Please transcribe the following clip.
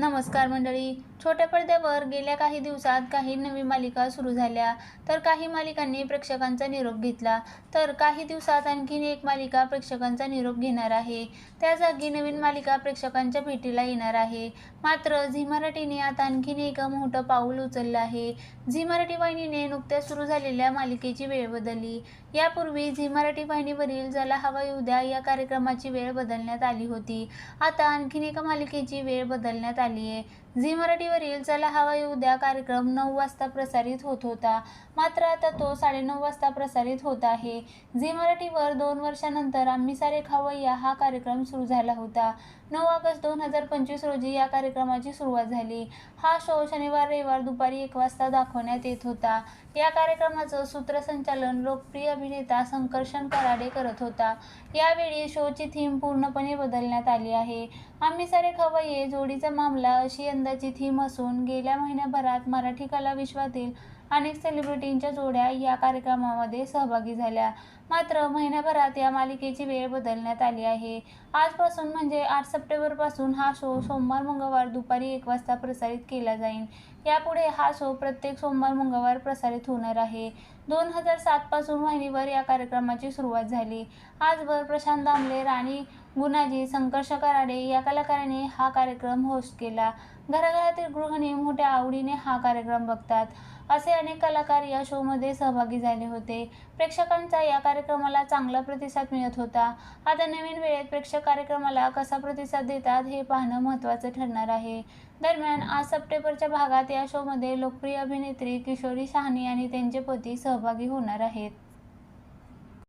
नमस्कार मंडळी. छोट्या पडद्यावर गेल्या काही दिवसात काही नवीन मालिका सुरू झाल्या. तर काही मालिकांनी प्रेक्षकांचा निरोप घेतला. तर काही दिवसात आणखीन एक मालिका प्रेक्षकांचा निरोप घेणार आहे. त्या जागी नवीन मालिका प्रेक्षकांच्या भेटीला येणार आहे. मात्र झी मराठीने आता आणखीन एक मोठं पाऊल उचललं आहे. झी मराठी वाहिनीने नुकत्याच सुरू झालेल्या मालिकेची वेळ बदलली. यापूर्वी झी मराठी वाहिनीवरील जला हवा येऊ द्या या कार्यक्रमाची वेळ बदलण्यात आली होती. आता आणखीन एका मालिकेची वेळ बदलण्यात आली आहे. झी मराठीवरील चला हवा येऊ द्या कार्यक्रम नऊ वाजता प्रसारित होत होता. मात्र आता तो साडेनऊ वाजता प्रसारित होत आहे. झी मराठीवर दोन वर्षानंतर आम्ही सारे खावय्या हा कार्यक्रम सुरू झाला होता. नऊ ऑगस्ट दोन हजार पंचवीस रोजी या कार्यक्रमाची सुरुवात झाली. हा शो शनिवार रविवार दुपारी एक वाजता दाखवण्यात येत होता. या कार्यक्रमाचं सूत्रसंचालन लोकप्रिय अभिनेता संकर्षण कराडे करत होता. यावेळी शोची थीम पूर्णपणे बदलण्यात आली आहे. आम्ही सारे खवय्ये जोडीचा मामला अशी यंदाची थीम असून गेल्या महिन्याभरात मराठी कला विश्वातील अनेक सेलिब्रिटींच्या जोड्या या कार्यक्रमामध्ये सहभागी झाल्या. मात्र महिन्याभरात या मालिकेची वेळ बदलण्यात आली आहे. आजपासून म्हणजे आठ सप्टेंबरपासून हा शो सोमवार मंगळवार दुपारी एक वाजता प्रसारित केला जाईल यापुढे हा शो प्रत्येक सोमवार मंगळवार प्रसारित होणार आहे. दोन हजार सातपासून वाहिनीवर या कार्यक्रमाची सुरुवात झाली. आजवर प्रशांत दामले राणी गुणाजी संकर्ष कराडे या कलाकारांनी हा कार्यक्रम होस्ट केला. घराघरातील गृहिणी मोठ्या आवडीने हा कार्यक्रम बघतात. असे अनेक कलाकार या शोमध्ये सहभागी झाले होते. प्रेक्षकांचा या कार्यक्रमाला चांगला प्रतिसाद मिळत होता. आता नवीन वेळेत प्रेक्षक कार्यक्रमाला कसा प्रतिसाद देतात हे पाहणं महत्त्वाचं ठरणार आहे. दरम्यान आज सप्टेंबरच्या भागात या शोमध्ये लोकप्रिय अभिनेत्री किशोरी शहाणी आणि त्यांचे पती सहभागी होणार आहेत.